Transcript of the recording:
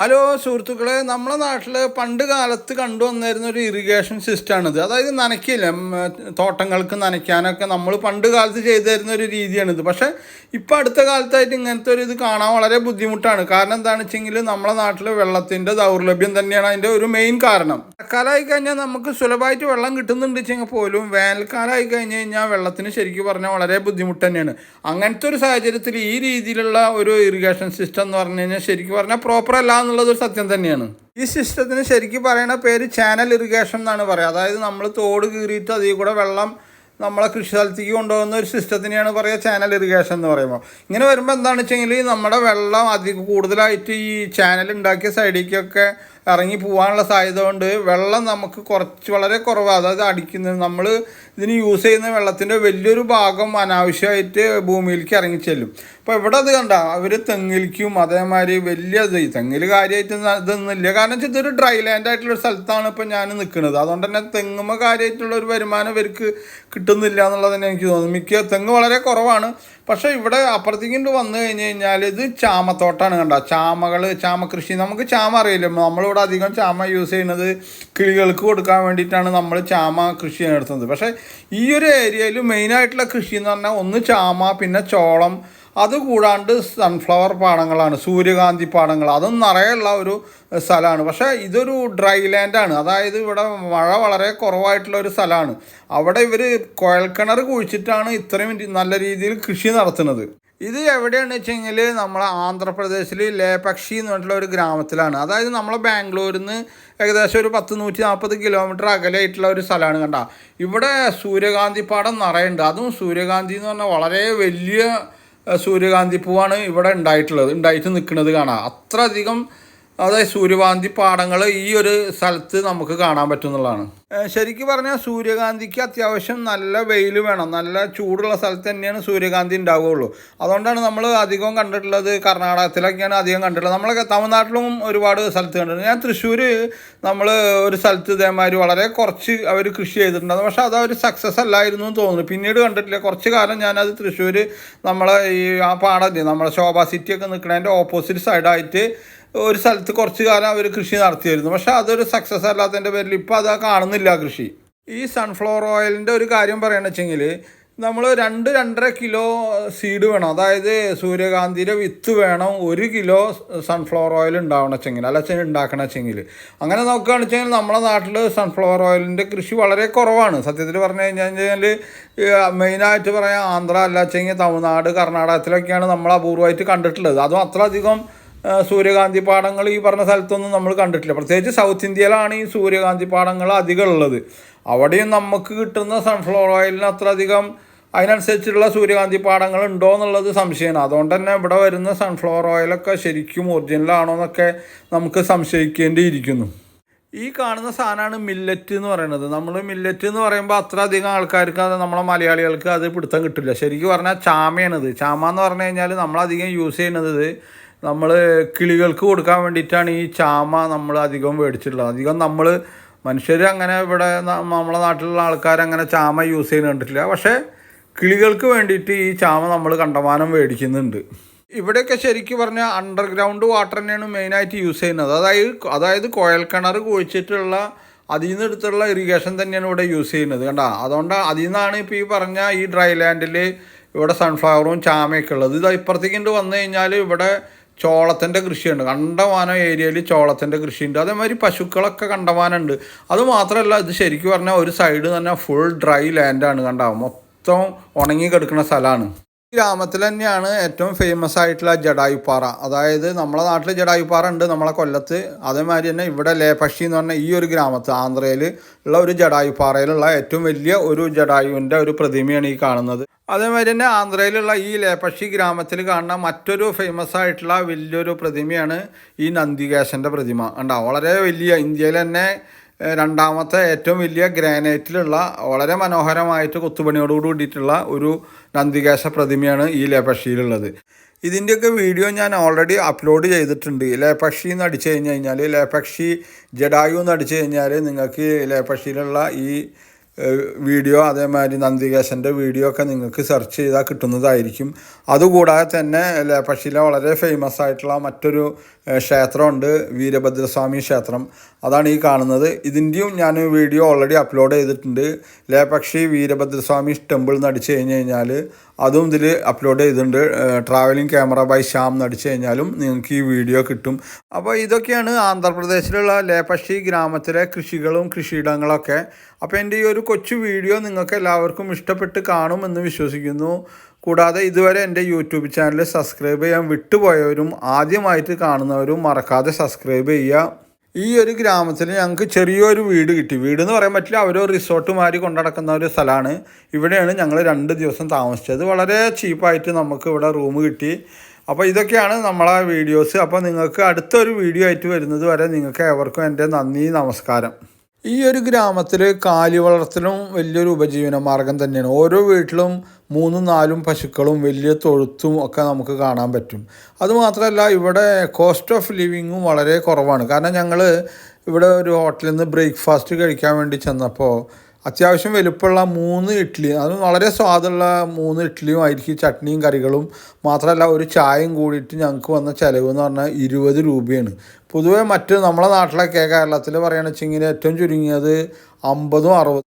Hello സുഹൃത്തുക്കളെ നമ്മളെ നാട്ടിൽ പണ്ട് കാലത്ത് കണ്ടുവന്നിരുന്ന ഒരു ഇറിഗേഷൻ സിസ്റ്റമാണിത് അതായത് നനയ്ക്കില്ല തോട്ടങ്ങൾക്ക് നനയ്ക്കാനൊക്കെ നമ്മൾ പണ്ട് കാലത്ത് ചെയ്തു തരുന്ന ഒരു രീതിയാണിത്. പക്ഷേ ഇപ്പം അടുത്ത കാലത്തായിട്ട് ഇങ്ങനത്തെ ഒരു ഇത് കാണാൻ വളരെ ബുദ്ധിമുട്ടാണ്. കാരണം എന്താണെന്ന് വെച്ചെങ്കിൽ നമ്മളെ നാട്ടിൽ വെള്ളത്തിന്റെ ദൗർലഭ്യം തന്നെയാണ് അതിന്റെ ഒരു മെയിൻ കാരണം. മഴക്കാലമായി കഴിഞ്ഞാൽ നമുക്ക് സുലഭമായിട്ട് വെള്ളം കിട്ടുന്നുണ്ട് വെച്ചെങ്കിൽ പോലും വേനൽക്കാലമായി കഴിഞ്ഞ് കഴിഞ്ഞാൽ വെള്ളത്തിന് ശരിക്കും പറഞ്ഞാൽ വളരെ ബുദ്ധിമുട്ട് തന്നെയാണ്. അങ്ങനത്തെ ഒരു സാഹചര്യത്തിൽ ഈ രീതിയിലുള്ള ഒരു ഇറിഗേഷൻ സിസ്റ്റം എന്ന് പറഞ്ഞു കഴിഞ്ഞാൽ ശരിക്കും പറഞ്ഞാൽ പ്രോപ്പർ അല്ല എന്നുള്ളത് ഒരു സത്യം തന്നെയാണ്. ഈ സിസ്റ്റത്തിന് ശരിക്കും പറയുന്ന പേര് ചാനൽ ഇറിഗേഷൻ എന്നാണ് പറയുക അതായത് നമ്മൾ തോട് കീറിയിട്ട് അതിൽ കൂടെ വെള്ളം നമ്മളെ കൃഷി സ്ഥലത്തേക്ക് കൊണ്ടുപോകുന്ന ഒരു സിസ്റ്റത്തിനെയാണ് പറയുക ചാനൽ ഇറിഗേഷൻ എന്ന് പറയുമ്പോൾ ഇങ്ങനെ വരുമ്പോൾ എന്താണെന്ന് വെച്ചെങ്കിൽ നമ്മുടെ വെള്ളം അധികം കൂടുതലായിട്ട് ഈ ചാനൽ ഉണ്ടാക്കിയ സൈഡിലേക്കൊക്കെ ഇറങ്ങി പോകാനുള്ള സാധ്യത കൊണ്ട് വെള്ളം നമുക്ക് കുറച്ച് വളരെ കുറവാണ് അതായത് അടിക്കുന്നത് നമ്മൾ ഇതിന് യൂസ് ചെയ്യുന്ന വെള്ളത്തിന്റെ വലിയൊരു ഭാഗം അനാവശ്യമായിട്ട് ഭൂമിയിലേക്ക് ഇറങ്ങി ചെല്ലും. അപ്പോൾ ഇവിടെ അത് കണ്ട അവർ തെങ്ങിലേക്കും അതേമാതിരി വലിയ ഇത് തെങ്ങിൽ കാര്യമായിട്ട് ഇതൊന്നുമില്ല കാരണം വെച്ചാൽ ഇതൊരു ഡ്രൈ ലാൻഡ് ആയിട്ടുള്ള സ്ഥലത്താണ് ഇപ്പോൾ ഞാൻ നിൽക്കുന്നത് അതുകൊണ്ട് തന്നെ തെങ്ങുമ്പോൾ കാര്യമായിട്ടുള്ള ഒരു വരുമാനം ഇവർക്ക് കിട്ടുന്നില്ല എന്നുള്ളത് തന്നെ എനിക്ക് തോന്നുന്നു. മിക്ക തെങ്ങ് വളരെ കുറവാണ്. പക്ഷേ ഇവിടെ അപ്പുറത്തേക്കിട്ട് വന്നു കഴിഞ്ഞ് കഴിഞ്ഞാൽ ഇത് ചാമത്തോട്ടാണ് കണ്ട. ചാമകൾ ചാമ കൃഷി നമുക്ക് ചാമ അറിയില്ല. നമ്മളിവിടെ അധികം ചാമ യൂസ് ചെയ്യുന്നത് കിളികൾക്ക് കൊടുക്കാൻ വേണ്ടിയിട്ടാണ് നമ്മൾ ചാമ കൃഷി നടത്തുന്നത്. പക്ഷേ ഈ ഒരു ഏരിയയിൽ മെയിനായിട്ടുള്ള കൃഷി എന്ന് പറഞ്ഞാൽ ഒന്ന് ചാമ പിന്നെ ചോളം. അതുകൂടാണ്ട് സൺഫ്ലവർ പാടങ്ങളാണ് സൂര്യകാന്തി പാടങ്ങൾ. അതും നിറയുള്ള ഒരു സ്ഥലമാണ്. പക്ഷേ ഇതൊരു ഡ്രൈ ലാൻഡാണ് അതായത് ഇവിടെ മഴ വളരെ കുറവായിട്ടുള്ള ഒരു സ്ഥലമാണ്. അവിടെ ഇവർ കുഴൽക്കിണർ കുഴിച്ചിട്ടാണ് ഇത്രയും നല്ല രീതിയിൽ കൃഷി നടത്തുന്നത്. ഇത് എവിടെയാണെന്ന് വെച്ച് കഴിഞ്ഞാൽ നമ്മളെ ആന്ധ്രാപ്രദേശിൽ ലേപക്ഷി എന്ന് പറഞ്ഞിട്ടുള്ള ഒരു ഗ്രാമത്തിലാണ്. അതായത് നമ്മളെ ബാംഗ്ലൂരിൽ നിന്ന് ഏകദേശം ഒരു പത്ത് നൂറ്റി നാൽപ്പത് കിലോമീറ്റർ അകലെയായിട്ടുള്ള ഒരു സ്ഥലമാണ് കണ്ട. ഇവിടെ സൂര്യകാന്തി പാടം നിറയുണ്ട്. അതും സൂര്യകാന്തി എന്ന് പറഞ്ഞാൽ വളരെ വലിയ സൂര്യകാന്തി പൂവാണ് ഇവിടെ ഉണ്ടായിട്ടുള്ളത് ഉണ്ടായിട്ട് നിൽക്കുന്നത് കാണാം. അത്ര അധികം അതായത് സൂര്യകാന്തി പാടങ്ങൾ ഈ ഒരു സ്ഥലത്ത് നമുക്ക് കാണാൻ പറ്റുന്നതാണ് ശരിക്കും പറഞ്ഞാൽ സൂര്യകാന്തിക്ക് അത്യാവശ്യം നല്ല വെയിൽ വേണം. നല്ല ചൂടുള്ള സ്ഥലത്ത് തന്നെയാണ് സൂര്യകാന്തി ഉണ്ടാവുകയുള്ളൂ അതുകൊണ്ടാണ് നമ്മൾ അധികം കണ്ടിട്ടുള്ളത് കർണാടകത്തിലൊക്കെയാണ് അധികം കണ്ടിട്ടുള്ളത്. നമ്മളൊക്കെ തമിഴ്നാട്ടിലും ഒരുപാട് സ്ഥലത്ത് കണ്ടിട്ടുണ്ട്. ഞാൻ തൃശ്ശൂർ നമ്മൾ ഒരു സ്ഥലത്ത് ഇതേമാതിരി വളരെ കുറച്ച് അവർ കൃഷി ചെയ്തിട്ടുണ്ട് പക്ഷേ അത് അവർ സക്സസ് അല്ലായിരുന്നു എന്ന് തോന്നുന്നു. പിന്നീട് കണ്ടിട്ടില്ല. കുറച്ച് കാലം ഞാനത് തൃശ്ശൂർ നമ്മളെ ഈ ആ പാടല്ലേ നമ്മളെ ശോഭ സിറ്റിയൊക്കെ നിൽക്കുന്നതിന്റെ ഓപ്പോസിറ്റ് സൈഡായിട്ട് ഒരു സ്ഥലത്ത് കുറച്ച് കാലം അവർ കൃഷി നടത്തിയിരുന്നു പക്ഷേ അതൊരു സക്സസ് അല്ലാത്തതിന്റെ പേരിൽ ഇപ്പോൾ അത് കാണുന്നില്ല കൃഷി. ഈ സൺഫ്ലവർ ഓയിലിന്റെ ഒരു കാര്യം പറയണമെന്ന് വെച്ചെങ്കിൽ നമ്മൾ രണ്ട് രണ്ടര കിലോ സീഡ് വേണം. അതായത് സൂര്യകാന്തിയുടെ വിത്ത് വേണം ഒരു കിലോ സൺഫ്ലവർ ഓയിൽ ഉണ്ടാവണം വെച്ചെങ്കിൽ അല്ല ഉണ്ടാക്കണം വെച്ചെങ്കിൽ അങ്ങനെ നോക്കുകയാണെന്ന് വെച്ചാൽ നമ്മുടെ നാട്ടിൽ സൺഫ്ലവർ ഓയിലിന്റെ കൃഷി വളരെ കുറവാണ്. സത്യത്തിൽ പറഞ്ഞു കഴിഞ്ഞാൽ മെയിനായിട്ട് പറയാം ആന്ധ്ര അല്ല വെച്ചെങ്കിൽ തമിഴ്നാട് കർണാടകത്തിലൊക്കെയാണ് നമ്മൾ അപൂർവമായിട്ട് കണ്ടിട്ടുള്ളത്. അതും അത്ര അധികം ആ, സൂര്യകാന്തി പാടങ്ങൾ ഈ പറഞ്ഞ സ്ഥലത്തൊന്നും നമ്മൾ കണ്ടിട്ടില്ല. പ്രത്യേകിച്ച് സൗത്ത് ഇന്ത്യയിലാണ് ഈ സൂര്യകാന്തി പാടങ്ങൾ അധികം ഉള്ളത്. അവിടെയും നമുക്ക് കിട്ടുന്ന സൺഫ്ലവർ ഓയിലിന് അത്ര അധികം അതിനനുസരിച്ചുള്ള സൂര്യകാന്തി പാടങ്ങൾ ഉണ്ടോ എന്നുള്ളത് സംശയമാണ്. അതുകൊണ്ട് തന്നെ ഇവിടെ വരുന്ന സൺഫ്ലവർ ഓയിലൊക്കെ ശരിക്കും ഒറിജിനലാണോ എന്നൊക്കെ നമുക്ക് സംശയിക്കേണ്ടിയിരിക്കുന്നു. ഈ കാണുന്ന സാധനമാണ് മില്ലറ്റ് എന്ന് പറയുന്നത്. നമ്മൾ മില്ലറ്റ് എന്ന് പറയുമ്പോൾ അത്ര അധികം ആൾക്കാർക്ക് അത് നമ്മളെ മലയാളികൾക്ക് അത് പിടുത്തം കിട്ടില്ല. ശരിക്കും പറഞ്ഞാൽ ചാമയാണിത്. ചാമ എന്ന് പറഞ്ഞു കഴിഞ്ഞാൽ നമ്മളധികം യൂസ് ചെയ്യുന്നത് നമ്മൾ കിളികൾക്ക് കൊടുക്കാൻ വേണ്ടിയിട്ടാണ് ഈ ചാമ നമ്മൾ അധികം മേടിച്ചിട്ടുള്ളത്. അധികം നമ്മൾ മനുഷ്യർ അങ്ങനെ ഇവിടെ നമ്മളെ നാട്ടിലുള്ള ആൾക്കാർ അങ്ങനെ ചാമ യൂസ് ചെയ്യുന്ന കണ്ടിട്ടില്ല. പക്ഷേ കിളികൾക്ക് വേണ്ടിയിട്ട് ഈ ചാമ നമ്മൾ കണ്ടമാനം മേടിക്കുന്നുണ്ട്. ഇവിടെയൊക്കെ ശരിക്കും പറഞ്ഞാൽ അണ്ടർഗ്രൗണ്ട് വാട്ടർ തന്നെയാണ് മെയിനായിട്ട് യൂസ് ചെയ്യുന്നത്. അതായത് അതായത് കുഴൽ കിണർ കുഴിച്ചിട്ടുള്ള അതിൽ നിന്ന് എടുത്തുള്ള ഇറിഗേഷൻ തന്നെയാണ് ഇവിടെ യൂസ് ചെയ്യുന്നത്. കണ്ട? അതുകൊണ്ട് അതിൽ നിന്നാണ് ഇപ്പോൾ ഈ പറഞ്ഞ ഈ ഡ്രൈ ലാൻഡിൽ ഇവിടെ സൺഫ്ലവറും ചാമയൊക്കെ ഉള്ളത്. ഇത് ഇപ്പുറത്തേക്ക് വന്നു കഴിഞ്ഞാൽ ഇവിടെ ചോളത്തിന്റെ കൃഷിയുണ്ട്. കണ്ടമാനം ഏരിയയിൽ ചോളത്തിന്റെ കൃഷിയുണ്ട്. അതേമാതിരി പശുക്കളൊക്കെ കണ്ടമാനമുണ്ട്. അതുമാത്രമല്ല ഇത് ശരിക്കും പറഞ്ഞാൽ ഒരു സൈഡ് തന്നെ ഫുൾ ഡ്രൈ ലാൻഡാണ് കണ്ട. മൊത്തം ഉണങ്ങി കിടക്കുന്ന സ്ഥലമാണ്. ഗ്രാമത്തിൽ തന്നെയാണ് ഏറ്റവും ഫേമസ് ആയിട്ടുള്ള ജഡായുപ്പാറ അതായത് നമ്മളെ നാട്ടിൽ ജഡായുപ്പാറ ഉണ്ട് നമ്മളെ കൊല്ലത്ത്. അതേമാതിരി തന്നെ ഇവിടെ ലേപക്ഷി എന്ന് പറഞ്ഞ ഈ ഒരു ഗ്രാമത്ത് ആന്ധ്രയിൽ ഉള്ള ഒരു ജഡായുപ്പാറയിലുള്ള ഏറ്റവും വലിയ ഒരു ജഡായുവിന്റെ ഒരു പ്രതിമയാണ് ഈ കാണുന്നത്. അതേമാതിരി തന്നെ ആന്ധ്രയിലുള്ള ഈ ലേപക്ഷി ഗ്രാമത്തിൽ കാണുന്ന മറ്റൊരു ഫേമസ് ആയിട്ടുള്ള വലിയൊരു പ്രതിമയാണ് ഈ നന്ദികേശന്റെ പ്രതിമ. ഉണ്ടാവും വളരെ വലിയ ഇന്ത്യയിൽ തന്നെ രണ്ടാമത്തെ ഏറ്റവും വലിയ ഗ്രാനൈറ്റിലുള്ള വളരെ മനോഹരമായിട്ട് കൊത്തുപണിയോട് കൂടിയിട്ടുള്ള ഒരു നന്ദികേശ പ്രതിമയാണ് ഈ ലേപക്ഷിയിലുള്ളത് ഇതിന്റെയൊക്കെ വീഡിയോ ഞാൻ ഓൾറെഡി അപ്ലോഡ് ചെയ്തിട്ടുണ്ട്. ലേപക്ഷി എന്ന് അടിച്ചു കഴിഞ്ഞ് കഴിഞ്ഞാൽ ലേപക്ഷി ജഡായു എന്ന് അടിച്ചു കഴിഞ്ഞാൽ നിങ്ങൾക്ക് ലേപക്ഷിയിലുള്ള ഈ വീഡിയോ അതേമാതിരി നന്ദികേശന്റെ വീഡിയോ ഒക്കെ നിങ്ങൾക്ക് സെർച്ച് ചെയ്താൽ കിട്ടുന്നതായിരിക്കും. അതുകൂടാതെ തന്നെ ലേപ്പക്ഷിയിലെ വളരെ ഫേമസ് ആയിട്ടുള്ള മറ്റൊരു ക്ഷേത്രമുണ്ട് വീരഭദ്രസ്വാമി ക്ഷേത്രം. അതാണ് ഈ കാണുന്നത്. ഇതിന്റെയും ഞാൻ വീഡിയോ ഓൾറെഡി അപ്ലോഡ് ചെയ്തിട്ടുണ്ട്. ലേപക്ഷി വീരഭദ്രസ്വാമി ടെമ്പിൾ എന്ന് അടിച്ചു കഴിഞ്ഞ് കഴിഞ്ഞാൽ അതും ഇതിൽ അപ്ലോഡ് ചെയ്തിട്ടുണ്ട്. ട്രാവലിംഗ് ക്യാമറ ബൈ ശ്യാം എന്ന് അടിച്ചു കഴിഞ്ഞാലും നിങ്ങൾക്ക് ഈ വീഡിയോ കിട്ടും. അപ്പോൾ ഇതൊക്കെയാണ് ആന്ധ്രാപ്രദേശിലുള്ള ലേപക്ഷി ഗ്രാമത്തിലെ കൃഷികളും കൃഷിയിടങ്ങളൊക്കെ. അപ്പോൾ എന്റെ ഈ ഒരു കൊച്ചു വീഡിയോ നിങ്ങൾക്ക് എല്ലാവർക്കും ഇഷ്ടപ്പെട്ട് കാണുമെന്ന് വിശ്വസിക്കുന്നു. കൂടാതെ ഇതുവരെ എന്റെ യൂട്യൂബ് ചാനൽ സബ്സ്ക്രൈബ് ചെയ്യാൻ വിട്ടുപോയവരും ആദ്യമായിട്ട് കാണുന്നവരും മറക്കാതെ സബ്സ്ക്രൈബ് ചെയ്യുക. ഈ ഒരു ഗ്രാമത്തിൽ ഞങ്ങൾക്ക് ചെറിയൊരു വീട് കിട്ടി. വീട് എന്ന് പറയാൻ പറ്റില്ല അവരോ റിസോർട്ട് മാതിരി കൊണ്ടടക്കുന്ന ഒരു സ്ഥലമാണ്. ഇവിടെയാണ് ഞങ്ങൾ രണ്ട് ദിവസം താമസിച്ചത്. വളരെ ചീപ്പായിട്ട് നമുക്ക് ഇവിടെ റൂം കിട്ടി. അപ്പോൾ ഇതൊക്കെയാണ് നമ്മളെ വീഡിയോസ്. അപ്പോൾ നിങ്ങൾക്ക് അടുത്തൊരു വീഡിയോ ആയിട്ട് വരുന്നത് വരെ നിങ്ങൾക്ക് എവർക്കും എന്റെ നന്ദി നമസ്കാരം. ഈ ഒരു ഗ്രാമത്തിൽ കാലി വളർത്തലും വലിയൊരു ഉപജീവന മാർഗം തന്നെയാണ്. ഓരോ വീട്ടിലും മൂന്നും നാലും പശുക്കളും വലിയ തൊഴുത്തും ഒക്കെ നമുക്ക് കാണാൻ പറ്റും. അതുമാത്രമല്ല ഇവിടെ കോസ്റ്റ് ഓഫ് ലിവിങ്ങും വളരെ കുറവാണ്. കാരണം ഞങ്ങൾ ഇവിടെ ഒരു ഹോട്ടലിൽ നിന്ന് ബ്രേക്ക്ഫാസ്റ്റ് കഴിക്കാൻ വേണ്ടി ചെന്നപ്പോൾ അത്യാവശ്യം വലുപ്പമുള്ള മൂന്ന് ഇഡ്ഡലി അത് വളരെ സ്വാദുള്ള മൂന്ന് ഇഡ്ഡലിയും ആയിരിക്കും ചട്നിയും കറികളും. മാത്രമല്ല ഒരു ചായയും കൂടിയിട്ട് ഞങ്ങൾക്ക് വന്ന ചിലവ് എന്ന് പറഞ്ഞാൽ ഇരുപത് രൂപയാണ്. പൊതുവേ മറ്റ് നമ്മളെ നാട്ടിലൊക്കെ കേരളത്തിൽ പറയുകയാണെന്ന് വെച്ചെങ്കിൽ ഏറ്റവും ചുരുങ്ങിയത് അമ്പതും അറുപതും.